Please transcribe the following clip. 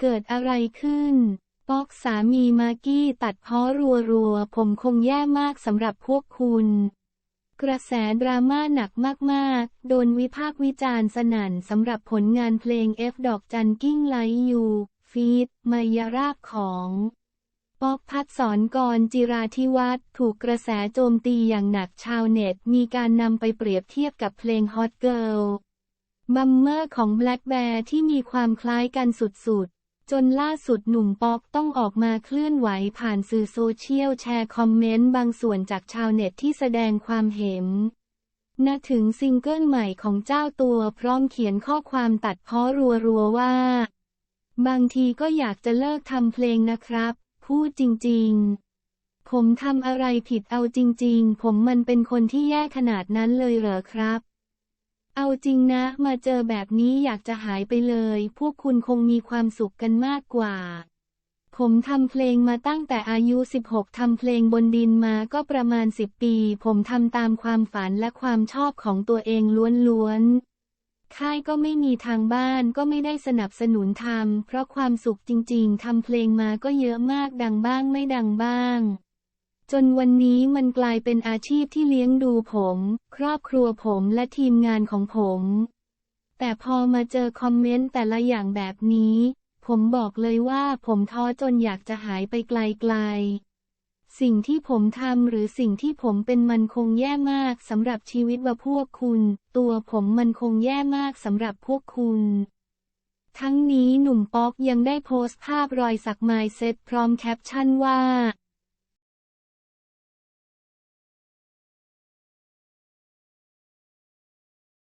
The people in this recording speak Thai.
เกิดอะไรขึ้น ป๊อกสามีมากกี้ตัดพ้อรัวๆ ผมคงแย่มากสำหรับพวกคุณ กระแสดราม่าหนักมากๆ โดนวิพากษ์วิจารณ์สนั่นสำหรับผลงานเพลง F ดอกจันกิ้งไลยูฟีดมายารากของป๊อกพัดสอนกรจิราธิวัฒน์ถูกกระแสโจมตีอย่างหนักชาวเน็ต มีการนำไปเปรียบเทียบกับเพลง Hot Girl บัมเมอร์ของ Black Bear ที่มีความคล้ายกันสุดๆ จนล่าสุดหนุ่มป๊อกต้องออกมาเคลื่อนไหวผ่านสื่อโซเชียลแชร์คอมเมนต์บางส่วนจากชาวเน็ตที่แสดงความเห็นณถึงซิงเกิลใหม่ของเจ้าตัวพร้อมเขียนข้อความตัดพ้อรัวๆว่า บางทีก็อยากจะเลิกทำเพลงนะครับ พูดจริงๆ ผมทำอะไรผิดเอาจริงๆ ผมมันเป็นคนที่แย่ขนาดนั้นเลยเหรอครับ เอาจริงนะ มาเจอแบบนี้อยากจะหายไปเลย พวกคุณคงมีความสุขกันมากกว่า ผมทำเพลงมาตั้งแต่อายุ 16 ทำเพลงบนดินมาก็ประมาณ 10 ปี ผมทำตามความฝันและความชอบของตัวเองล้วนๆ ค่ายก็ไม่มีทางบ้านก็ไม่ได้สนับสนุนทำ เพราะความสุขจริงๆ ทำเพลงมาก็เยอะมากดังบ้างไม่ดังบ้าง จนวันนี้มันกลายเป็นอาชีพที่เลี้ยงดูผม ครอบครัวผมและทีมงานของผม แต่พอมาเจอคอมเมนต์แต่ละอย่างแบบนี้ ผมบอกเลยว่าผมท้อจนอยากจะหายไปไกลๆ สิ่งที่ผมทำหรือสิ่งที่ผมเป็นมันคงแย่มากสำหรับชีวิตว่าพวกคุณ ตัวผมมันคงแย่มากสำหรับพวกคุณทั้งนี้หนุ่มป๊อกยังได้โพสต์ภาพรอยสักไมเซ็ตพร้อมแคปชั่นว่า